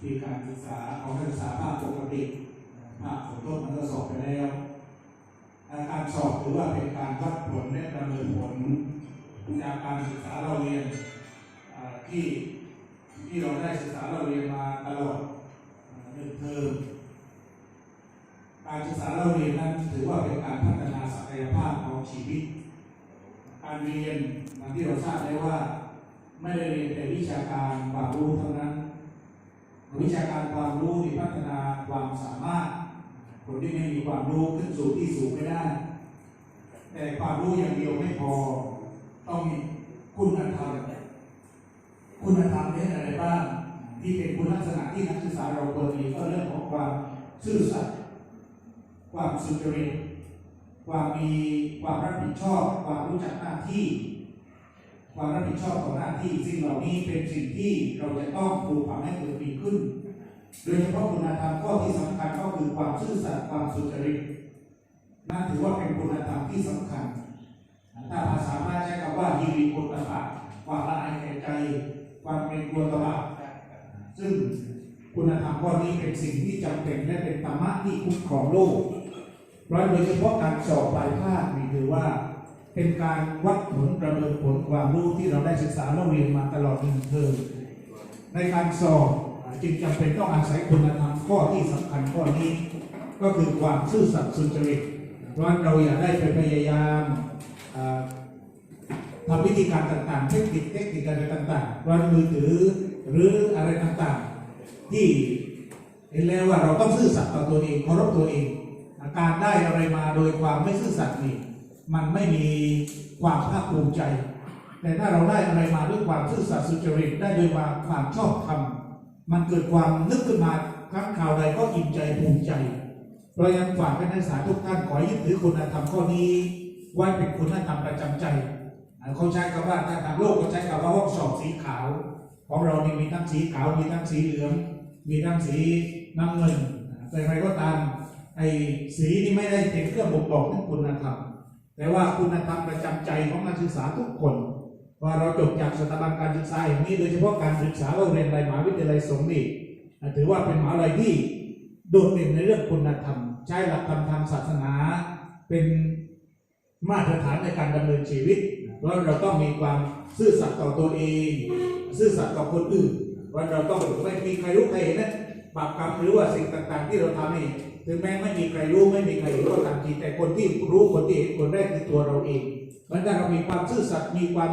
ที่การศึกษาของนักศึกษาภาคปกติภาคฝนต้นมันก็สอบไปแล้วอาการสอบถือว่าเป็นการวัดผลและประเมินผลจากการศึกษาเราเรียนที่ที่เราได้ศึกษาเราเรียนมาตลอดหนึ่งเทอมการศึกษาเราเรียนนั้นถือว่าเป็นการพัฒนาศักยภาพของชีวิต การเรียนอย่างที่เราทราบได้ว่า ไม่ได้เรียนแต่วิชาการความรู้เท่านั้น วิชาการความรู้ที่พัฒนาความสามารถ คนที่ไม่มีความรู้ขึ้นสู่ที่สูงไม่ได้ แต่ความรู้อย่างเดียวไม่พอ ต้องมีคุณธรรมคุณธรรมเนี่อะไรบ้างที่เป็นคุณลักษณะที่นักศึกษาเราควรมีก็เรื่องของความซื่อสัตย์ความสุจริตความมีความรับผิดชอบ ความรู้จักหน้าที่ ความรับผิดชอบต่อหน้าที่สิ่งเหล่านี้เป็นสิ่งที่เราจะต้องปลูกฝังให้เกิดมีขึ้น โดยเฉพาะคุณธรรมข้อที่สำคัญก็คือความซื่อสัตย์ความสุจริตนั่นถือว่าเป็นคุณธรรมที่สำคัญถ้าภาษาพาใช้คำว่าฮีริโอตปะความละอายแก่ใจความเป็นกลัวตบะซึ่งคุณธรรมข้อนี้เป็นสิ่งที่จำเป็นและเป็นธรรมะที่คุ้มครองโลกเพราะโดยเฉพาะการสอบปลายภาคนี่ถือว่า เป็นการวัดผลประเมินผลความรู้ที่เราได้ศึกษาเราเรียนมาตลอดหนึ่งเทอมในการสอบจึงจำเป็นต้องอาศัยคุณธรรมข้อที่สำคัญข้อนี้ ก็คือความซื่อสัตย์สุจริตเพราะฉะนั้นเราอย่าได้ไปพยายามทำวิธีการต่างๆ เทคนิคเทคนิคอะไรต่างๆวางมือถือหรืออะไรต่างๆ ที่เห็นแล้วว่าเราต้องซื่อสัตย์ต่อตัวเองเคารพตัวเอง การได้อะไรมาโดยความไม่ซื่อสัตย์นี่ มันไม่มีความภาคภูมิใจ แต่ถ้าเราได้อะไรมาด้วยความซื่อสัตย์สุจริตได้ด้วยความความชอบธรรมมันเกิดความนึกขึ้นมาครั้งข่าวใดก็อิ่มใจภูมิใจ เพราะฉะนั้นฝากให้นักศึกษาทุกท่านขอยึดถือคุณธรรมข้อนี้ไว้เป็นคุณธรรมประจำใจเขาใช้คำว่าถ้าทางโลกก็ใช้คำว่าห้องสอบสีขาว ของเรานี่มีทั้งสีขาวมีทั้งสีเหลือง มีทั้งสีน้ำเงินแต่อะไรก็ตามไอ้สีนี่ไม่ได้เป็นเครื่องบ่งบอกถึงคุณธรรม แต่ว่าคุณธรรมประจำใจของนักศึกษาทุกคน ว่าเราจบจากสถาบันการศึกษาอย่างนี้โดยเฉพาะการศึกษาโรงเรียนในมหาวิทยาลัยสงฆ์นี่ถือว่าเป็นมหายาลัยที่โดดเด่นในเรื่องคุณธรรม ใช้หลักธรรมทางศาสนา เป็นมาตรฐานในการดำเนินชีวิตเพราะเราต้องมีความซื่อสัตย์ต่อตัวเอง ซื่อสัตย์ต่อคนอื่นว่าเราต้องไม่มีใครรู้ใครเห็นนะบาปกรรมหรือว่าสิ่งต่างๆ ที่เราทำนี่ ถึงแม้ไม่มีใครรู้ไม่มีใครเห็นก็ตามทีแต่คนที่รู้คนที่เห็นคนแรกคือตัวเราเองเพราะฉะนั้นถ้าเรามีความซื่อสัตย์มีความ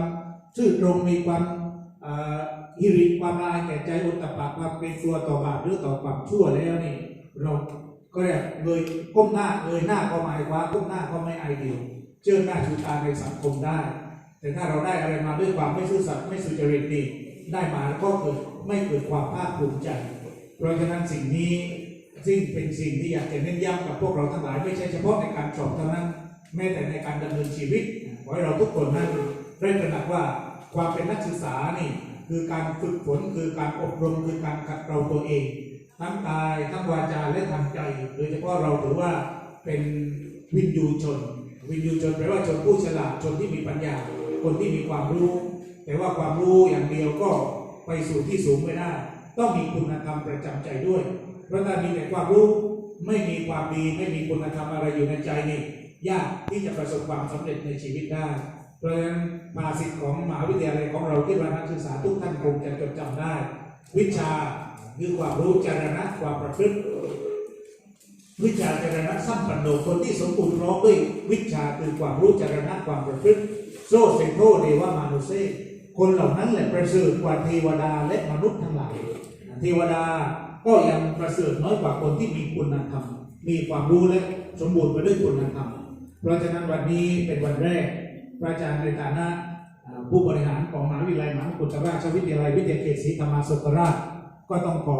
ซื่อตรงมีความฮิริความละอายแก่ใจอุตตปะความเป็นตัวต่อบาปหรือต่อความชั่วแล้วนี่เราก็เรียกเลยก้มหน้าเลยหน้าก็ไม่คว้าก้มหน้าก็ไม่อายเดียวเชื่อหน้าชูตาในสังคมได้ แต่ถ้าเราได้อะไรมาด้วยความไม่ซื่อสัตย์ไม่สุจริตนี่ได้มาก็เกิดไม่เกิดความภาคภูมิใจ เพราะฉะนั้นสิ่งนี้ ซึ่งเป็นสิ่งที่อยากจะเน้นย้ำกับพวกเราทั้งหลาย ไม่ใช่เฉพาะในการสอบเท่านั้น แม้แต่ในการดำเนินชีวิตขอให้เราทุกคนนั้นได้ตระหนักว่าความเป็นนักศึกษานี่คือการฝึกฝนคือการอบรมคือการขัดเกลาตัวเอง ทั้งกายทั้งวาจาและทางใจ โดยเฉพาะเราถือว่าเป็นวินยูชน วินยูชนแปลว่าชนผู้ฉลาดชนที่มีปัญญา คนที่มีความรู้ แต่ว่าความรู้อย่างเดียวก็ไปสู่ที่สูงไม่ได้ ต้องมีคุณธรรมประจำใจด้วย เพราะถ้ามีแต่ความรู้ไม่มีความดีไม่มีคุณธรรมอะไรอยู่ในใจนี่ยากที่จะประสบความสำเร็จในชีวิตได้ เพราะฉะนั้นภาสิทธิ์ของมหาวิทยาลัยของเราที่ว่านักศึกษาทุกท่านคงจะจดจำได้ วิชาคือความรู้จารณะความประพฤติวิชาจารณะสัมปันโนคนที่สมบูรณ์พร้อมด้วยวิชาคือความรู้จารณะความประพฤติโซเซโทเดวามานุเซ คนเหล่านั้นแหละประเสริฐกว่าเทวดาและมนุษย์ทั้งหลาย เทวดาก็ยังประเสริฐน้อยกว่าคนที่มีคุณธรรม มีความรู้และสมบูรณ์ไปด้วยคุณธรรม เพราะฉะนั้นวันนี้เป็นวันแรก พระอาจารย์ในฐานะผู้บริหารของมหาวิทยาลัยมหากุฏราชวิทยาลัยวิทยาเขตศรีธรรมสุขราช ก็ต้องขอ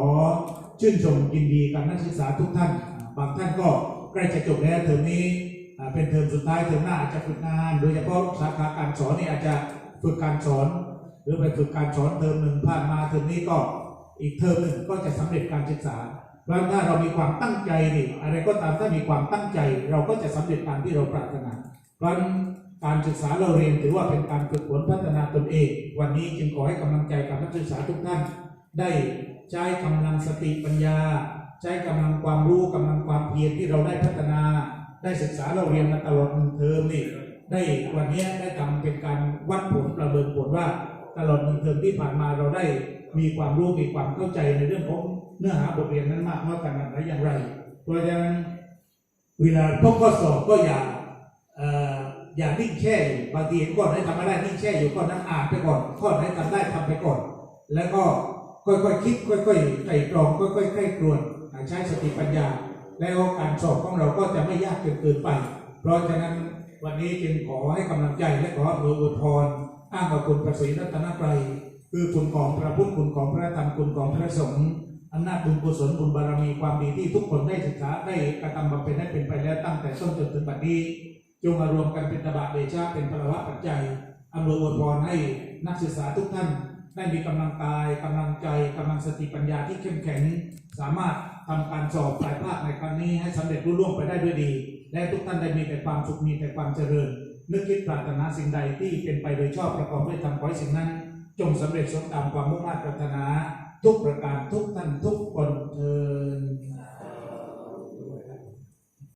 ชื่นชมยินดีกับนักศึกษาทุกท่าน บางท่านก็ใกล้จะจบแล้วเทอมนี้เป็นเทอมสุดท้ายเทอมหน้าอาจจะฝึกงาน โดยเฉพาะสาขาการสอนนี่อาจจะ ฝึกการสอน หรือไปฝึกการสอนเทอมหนึ่งผ่านมาเทอมนี้ก็อีกเทอมหนึ่งก็จะสำเร็จการศึกษาเพราะถ้าเรามีความตั้งใจนี่อะไรก็ตามถ้ามีความตั้งใจ เราก็จะสำเร็จตามที่เราปรารถนา เพราะฉะนั้นการศึกษาเราเรียนถือว่าเป็นการฝึกฝนพัฒนาตนเอง วันนี้จึงขอให้กำลังใจกับนักศึกษาทุกท่าน ได้ใช้กำลังสติปัญญา ใช้กำลังความรู้กำลังความเพียรที่เราได้พัฒนา ได้ศึกษาเราเรียนมาตลอดหนึ่งเทอมนี่ ได้วันนี้ได้ทำเป็นการวัดผลประเมินผลว่าตลอดหนึ่งเทอมที่ผ่านมาเราได้มีความรู้มีความเข้าใจในเรื่องของเนื้อหาบทเรียนนั้นมากน้อยขนาดไหนอย่างไร เพราะฉะนั้นเวลาพบข้อสอบก็อย่าอย่านิ่งแช่อยู่บางทีก่อนไหนทำไม่ได้นิ่งแช่อยู่ก็นั่งอ่านไปก่อนข้อไหนทำได้ทำไปก่อน แล้วก็ค่อยๆคิดค่อยๆไตร่ตรองค่อยๆใคร่ครวญใช้สติปัญญา แล้วการสอบของเราก็จะไม่ยากเกินไป เพราะฉะนั้น วันนี้จึงขอให้กำลังใจและขออวยอวยพรอ้างกับคุณพระศรีรัตนตรัยคือคุณของพระพุทธคุณของพระธรรมคุณของพระสงฆ์อำนาจบุญกุศลบุญบารมีความดีที่ทุกคนได้ศึกษาได้กระทำบำเพ็ญได้เป็นไปแล้วตั้งแต่ต้นจนถึงบัดนี้ จงมารวมกันเป็นตบะเดชะเป็นพลวะปัจจัยอำนวยอวยพรให้นักศึกษาทุกท่าน ได้มีกำลังกายกำลังใจกำลังสติปัญญาที่เข้มแข็ง สามารถทำการสอบปลายภาคในครั้งนี้ให้สำเร็จรุ่ล่วงไปได้ด้วยดี และทุกท่านได้มีแต่ความสุขมีแต่ความเจริญ นึกคิดปรารถนาสิ่งใดที่เป็นไปโดยชอบประกอบด้วยธรรมขอยสิ่งนั้น จงสำเร็จสมตามความมุ่งมั่นปรารถนา ทุกประการทุกท่านทุกคนเอ